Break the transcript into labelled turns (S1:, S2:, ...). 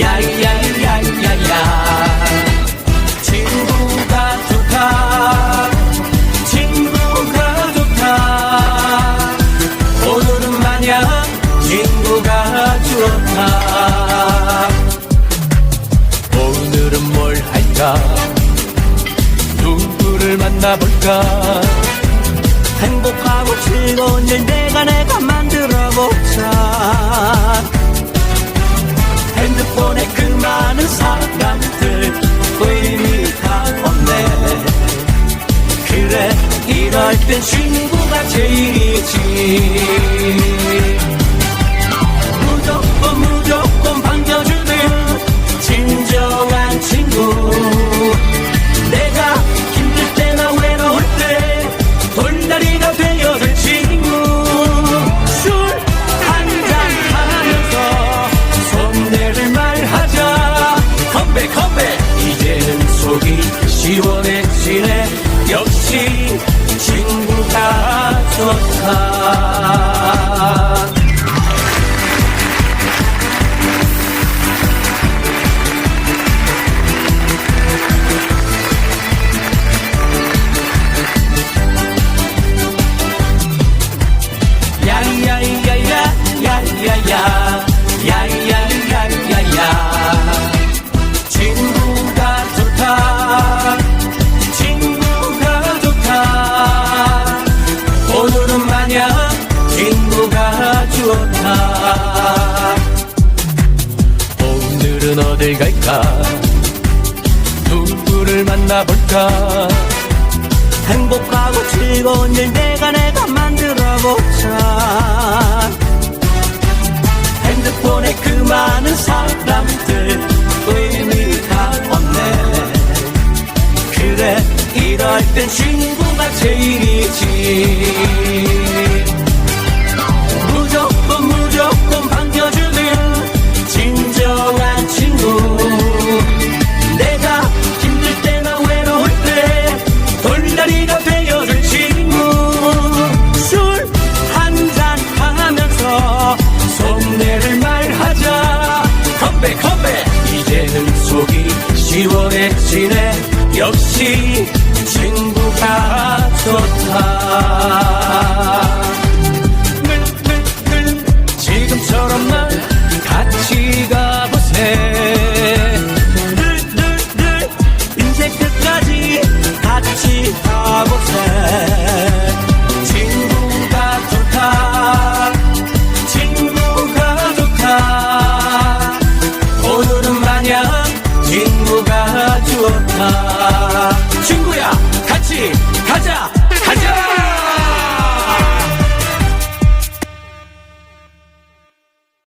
S1: 야야야야야. 친구가 좋다. 친구가 좋다. 오늘은 마냥 친구가 좋다. 오늘은 뭘 할까? 누구를 만나볼까? 행복하고 즐거운 일 내가 내가 만들어보자 그래 이럴 땐 친구가 제일이지. 무조건 무조건 반겨주는 진정한 친구. 내가 힘들 때나 외로울 때 돌다리가 되어줄 친구. 술 한잔 하면서 손내를 말하자. 컴백 컴백. 이제는 속이 시원해지네 역시 친구가 좋다 어딜 갈까? 누구를 만나볼까? 행복하고 즐거운 일 내가 내가 만들어보자. 핸드폰에 그 많은 사람들 의미가 없네. 그래 이럴 땐 친구가 제일이지 지원해 지내. 역시 친구 친구야 같이